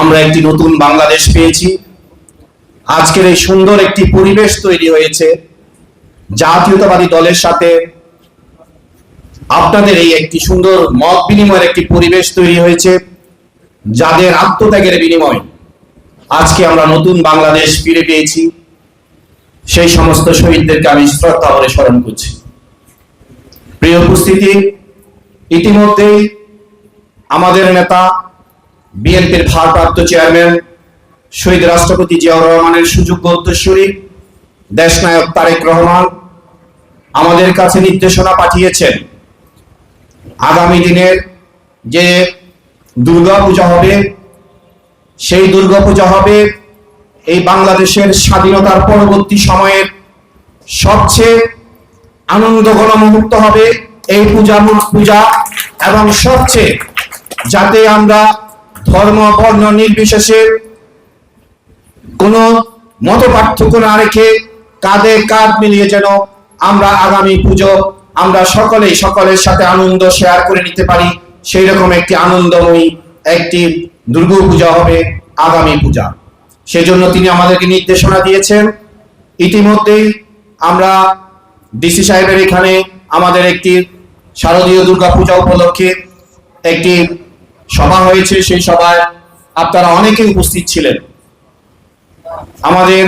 আমরা একটি নতুন বাংলাদেশ পেয়েছি। আজকের এই সুন্দর একটি পরিবেশ তৈরি হয়েছে। জাতীয়তাবাদী দলের সাথে আপনাদের এই একটি সুন্দর মত বিনিময়ের একটি পরিবেশ তৈরি হয়েছে, যাদের আত্মত্যাগের বিনিময় আজকে আমরা নতুন বাংলাদেশ ফিরে পেয়েছি। সেই সমস্ত শহীদদেরকে আমি শ্রদ্ধা ভরে স্মরণ করছি। প্রিয় উপস্থিতি, ইতিমধ্যেই আমাদের নেতা বিএনপির ভারপ্রাপ্ত চেয়ারম্যান শহীদ রাষ্ট্রপতি জিয়াউর রহমানের সুযোগ্য উত্তরসূরি দেশনায়ক তারেক রহমান আমাদের কাছে নির্দেশনা পাঠিয়েছেন। আগামী দিনের যে দুর্গা পূজা হবে, সেই দুর্গা পূজা হবে এই বাংলাদেশের স্বাধীনতার পরবর্তী সময়ের সবচেয়ে আনন্দঘন মুহূর্ত হবে এই পূজা পূজা এবং সবচেয়ে যাতে আমরা ধর্ম, বর্ণ, নির্বিশেষে কোনো মত পার্থক্য না রেখে কাঁধে কাঁধ মিলিয়ে যেন আমরা আগামী পুজো আমরা সকলেই সকলের সাথে আনন্দ শেয়ার করে নিতে পারি সেই রকম একটি আনন্দময়ী একটি দুর্গা পূজা হবে আগামী পূজা। সেজন্য তিনি আমাদেরকে নির্দেশনা দিয়েছেন। ইতিমধ্যেই আমরা ডিসি সাহেবের এখানে আমাদের একটি শারদীয় দুর্গা পূজা উপলক্ষে একটি সভা হয়েছে, সেই সভায় আপনারা অনেকে উপস্থিত ছিলেন। আমাদের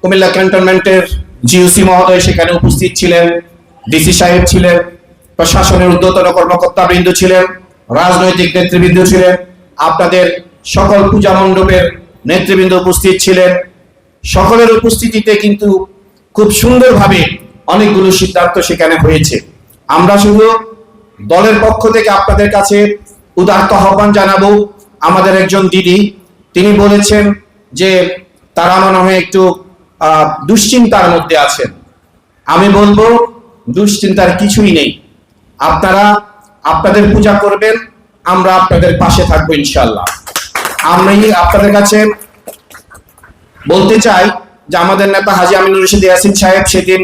কুমিল্লা ক্যান্টনমেন্টের জিওসি মহোদয় সেখানে উপস্থিত ছিলেন, ডিসি সাহেব ছিলেন, প্রশাসনের ঊর্ধ্বতন কর্মকর্তা বৃন্দ ছিলেন, রাজনৈতিক নেতৃবৃন্দ ছিলেন, আপনাদের সকল পূজা মণ্ডপের নেতৃবৃন্দ উপস্থিত ছিলেন। সকলের উপস্থিতিতে কিন্তু খুব সুন্দরভাবে অনেকগুলো সিদ্ধান্ত সেখানে হয়েছে। আমরা শুধু দলের পক্ষ থেকে আপনাদের কাছে উদার্ত আহ্বান জানাব আমাদের একজন দিদি। তিনি বলেছেন যে তারা মনে হয় একটু দুশ্চিন্তার মধ্যে আছেন। আমি বলব, দুশ্চিন্তার কিছুই নেই। আপনারা আপনাদের পূজা করবেন, আমরা আপনাদের পাশে থাকব ইনশাল্লাহ আমি আপনাদের কাছে বলতে চাই যে আমাদের নেতা হাজি আমিনুর রশিদ ইয়াসিন সাহেব সেদিন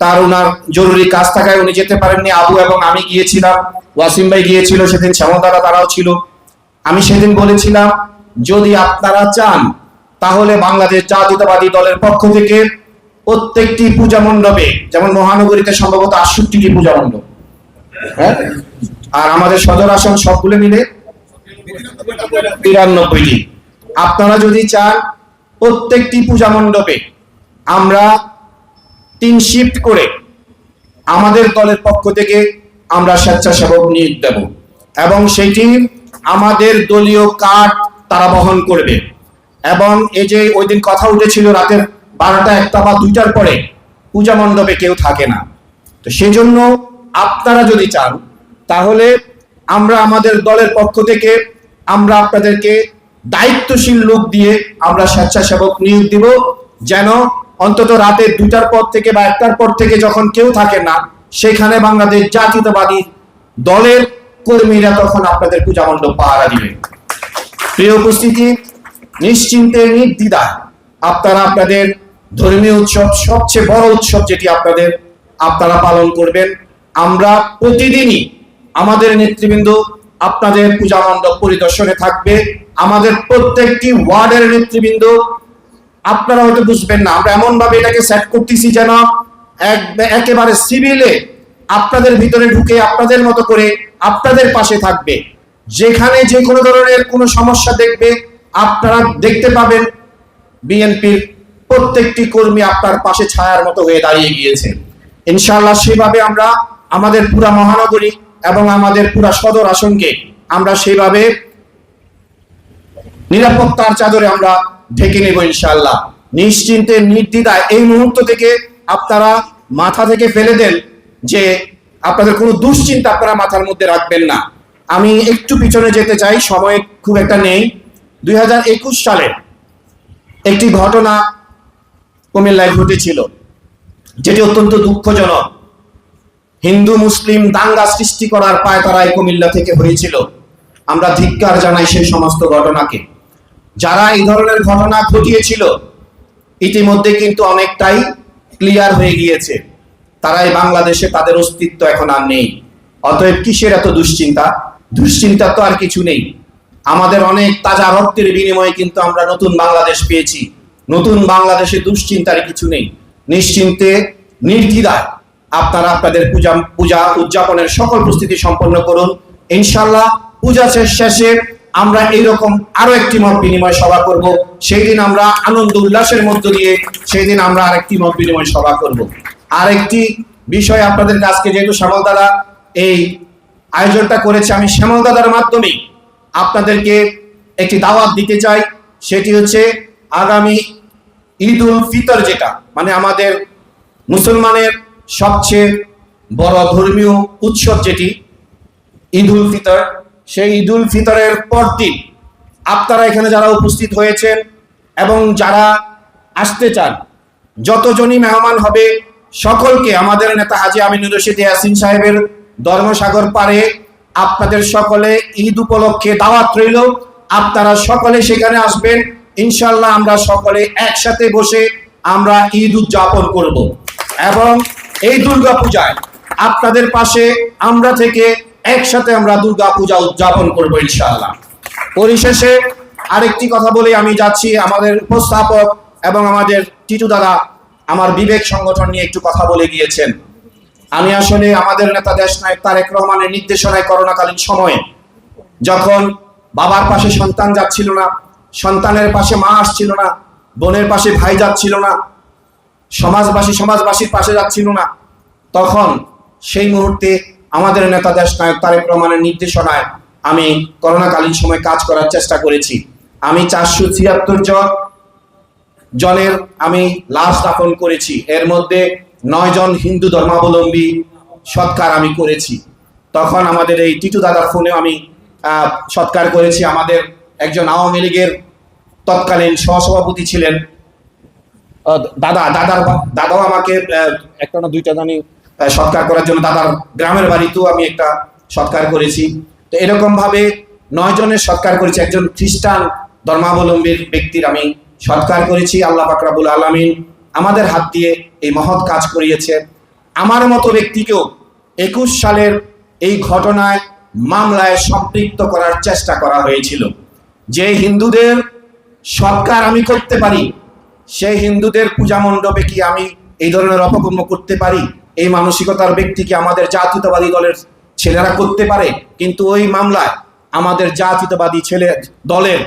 তার ওনার জরুরি কাজ থাকায় উনি যেতে পারেননি। আবু এবং আমি গিয়েছিলাম। ওয়াসিম ভাই গিয়েছিল সেদিন শ্যামতারা তারাও ছিল। আমি সেদিন বলেছিলাম, যদি আপনারা চান, তাহলে বাংলাদেশ জাতীয়তাবাদী দলের পক্ষ থেকে প্রত্যেকটি পূজা মণ্ডপে, যেমন মহানগরীতে সম্ভবত আটষট্টিটি পূজা মণ্ডপ হ্যাঁ? আর আমাদের সদর আসন সবগুলো মিলে তিরানব্বইটি। আপনারা যদি চান, প্রত্যেকটি পূজা মণ্ডপে আমরা তিন শিফট করে আমাদের দলের পক্ষ থেকে আমরা স্বেচ্ছাসেবক নিয়োগ দেব এবং সেটি আমাদের দলীয় কার্ড তারা বহন করবে। এবং এই যে ওই দিন কথা উঠেছিল রাতের বারোটা একটা বা দুইটার পরে পূজা মণ্ডপে কেউ থাকে না। তো সেই জন্য আপনারা যদি চান, তাহলে আমরা আমাদের দলের পক্ষ থেকে আমরা আপনাদেরকে দায়িত্বশীল লোক দিয়ে আমরা স্বেচ্ছাসেবক নিয়োগ দিব, যেন অন্তত রাতে দুইটার পর থেকে বা একটার পর থেকে যখন কেউ থাকে না, সেখানে বাংলাদেশ জাতীয়তাবাদী দলের কর্মীরা তখন আপনাদের পূজা মণ্ডপ পাহারা দিবে। প্রিয় উপস্থিতি, নিশ্চিন্তে নির্দ্বিধায় আপনারা আপনাদের ধর্মীয় উৎসব, সবচেয়ে বড় উৎসব যেটি আপনাদের, আপনারা পালন করবেন। আমরা প্রতিদিনই আমাদের নেতৃবৃন্দ আপনাদের পূজা মণ্ডপ পরিদর্শনে থাকবে। আমাদের প্রত্যেকটি ওয়ার্ডের নেতৃবৃন্দ আপনারা হয়তো বুঝবেন না, আমরা এমন ভাবে এটাকে সেট করতেছি যেন একেবারে সিভিলে আপনাদের ভিতরে ঢুকে আপনাদের মতো করে আপনাদের পাশে থাকবে। যেখানে যে কোনো ধরনের কোনো সমস্যা দেখবে, আপনারা দেখতে পাবেন বিএনপির প্রত্যেকটি কর্মী আপনার পাশে ছায়ার মতো হয়ে দাঁড়িয়ে গিয়েছে। ইনশাআল্লাহ সেভাবে আমরা আমাদের পুরা মহানগরী এবং আমাদের পুরা সদর আসনকে আমরা সেভাবে নিরাপত্তার চাদরে আমরা ঢেকে নেব ইনশাল্লাহ নিশ্চিন্তে নির্দ্বিধায় এই মুহূর্ত থেকে আপনারা মাথা থেকে ফেলে দেন যে আপনাদের কোনো দুশ্চিন্তা আপনারা মাথার মধ্যে রাখবেন না। আমি একটু পিছনে যেতে চাই, সময় খুব একটা নেই। দুই হাজার একুশ সালে একটি ঘটনা কুমিল্লায় ঘটেছিল, যেটি অত্যন্ত দুঃখজনক। হিন্দু, মুসলিম দাঙ্গা সৃষ্টি করার পায় তারা এই কুমিল্লা থেকে হয়েছিল। আমরা ধিক্কার জানাই সেই সমস্ত ঘটনাকে। যারা এই ধরনের ঘটনা ঘটিয়েছিল, ইতিমধ্যে কিন্তু অনেকটাই ক্লিয়ার হয়ে গিয়েছে। তারাই বাংলাদেশে তাদের অস্তিত্ব এখন আর নেই। অতএব কিসের এত দুশ্চিন্তা? দুশ্চিন্তা তো আর কিছু নেই। আমাদের অনেক তাজা রক্তের বিনিময়ে কিন্তু আমরা নতুন বাংলাদেশ পেয়েছি। নতুন বাংলাদেশে দুশ্চিন্তার কিছু নেই। নিশ্চিন্তে, নির্দ্বিধায় আপনারা আপনাদের পূজা পূজা উদযাপনের সকল প্রস্তুতি সম্পন্ন করুন। ইনশাল্লাহ পূজা শেষ- শেষে আমরা এইরকম আরও একটি মত বিনিময় সভা করব। সেই দিন আমরা আনন্দ উল্লাসের মধ্য দিয়ে সেই দিন আমরা আরেকটি মত বিনিময় সভা করব। আরেকটি বিষয় আপনাদের আজকে যেহেতু শ্যামল দাদা এই আয়োজনটা করেছে, আমি শ্যামল দাদার মাধ্যমে আপনাদেরকে একটি দাওয়াত দিতে চাই। সেটি হচ্ছে আগামী ঈদ উল ফিতর যেটা মানে আমাদের মুসলমানের সবচেয়ে বড় ধর্মীয় উৎসব যেটি, ঈদ উল ফিতর। সেই ঈদ উল ফিতরের পরদিন আপনারা এখানে যারা উপস্থিত হয়েছেন এবং যারা আসতে চান, যতজনই মেহমান হবে, সকলকে আমাদের নেতা হাজি আমিনুর রশিদ ইয়াসিন সাহেবের ধর্মসাগর পারে আপনাদের সকলে ঈদ উপলক্ষে দাওয়াত রইল। আপনারা সকলে সেখানে আসবেন। ইনশাল্লাহ আমরা সকলে একসাথে বসে আমরা ঈদ উদযাপন করব। এবং এই দুর্গা পূজায় আপনাদের পাশে আমরা থেকে একসাথে আমরা দুর্গা পূজা উদযাপন করব ইনশাআল্লাহ। পরিশেষে আরেকটি কথা বলে আমি যাচ্ছি। আমাদের উপস্থাপক এবং আমাদের টিটু দাদা আমার বিবেক সংগঠন নিয়ে একটু কথা বলে গিয়েছেন। আমি আসলে আমাদের নেতা দেশ নায়ক তারেক রহমানের নির্দেশনায় করোনাকালীন সময়ে যখন বাবার পাশে সন্তান যাচ্ছিল না, সন্তানের পাশে মা আসছিল না, বোনের পাশে ভাই যাচ্ছিল না, সমাজবাসী সমাজবাসীর পাশে যাচ্ছিল না, তখন সেই মুহূর্তে আমাদের নেতা দেশ নায়ক তারেক রহমানের নির্দেশনায় আমি করোনাকালীন সময় কাজ করার চেষ্টা করেছি। আমি চারশো ছিয়াত্তর জন জনের আমি লাশ দাফন করেছি। এর মধ্যে নয় জন হিন্দু ধর্মাবলম্বী সৎকার আমি করেছি। তখন আমাদের এই টিটু দাদার ফোনেও আমি সৎকার করেছি। আমাদের একজন আওয়ামী লীগের তৎকালীন সহসভাপতি ছিলেন। দাদা, দাদার দাদাও আমাকে একটা না দুইটা জানি সৎকার করার জন্য দাদার গ্রামের বাড়িতেও আমি একটা সৎকার করেছি। তো এরকম ভাবে নয় জনের সৎকার করেছি, একজন খ্রিস্টান ধর্মাবলম্বীর ব্যক্তির আমি সৎকার করেছি, আল্লাহ ফাকরাবুল আলমিন আমাদের হাত দিয়ে এই মহৎ কাজ করিয়েছে। আমার মতো ব্যক্তিকেও একুশ সালের এই ঘটনায় মামলায় সম্পৃক্ত করার চেষ্টা করা হয়েছিল। যে হিন্দুদের সৎকার আমি করতে পারি, সেই হিন্দুদের পূজা মণ্ডপে কি আমি এই ধরনের অপকর্ম করতে পারি? এই মানসিকতার ব্যক্তিকে আমাদের জাতীয়তাবাদী দলের ছেলেরা করতে পারে? কিন্তু ওই মামলায় আমাদের জাতীয়তাবাদী ছেলে দলের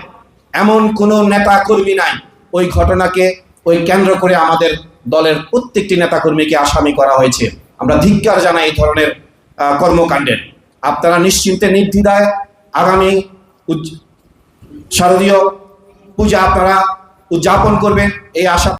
এমন কোনো নেতা কর্মী নাই। ওই ঘটনাকে ওই কেন্দ্র করে আমাদের দলের প্রত্যেকটি নেতা কর্মীকে আসামি করা হয়েছে। আমরা ধিক্কার জানাই এই ধরনের কর্মকাণ্ডের। আপনারা নিশ্চিন্তে নির্দ্বিধায় আগামী শারদীয় পূজা আপনারা উদযাপন করবেন, এই আশা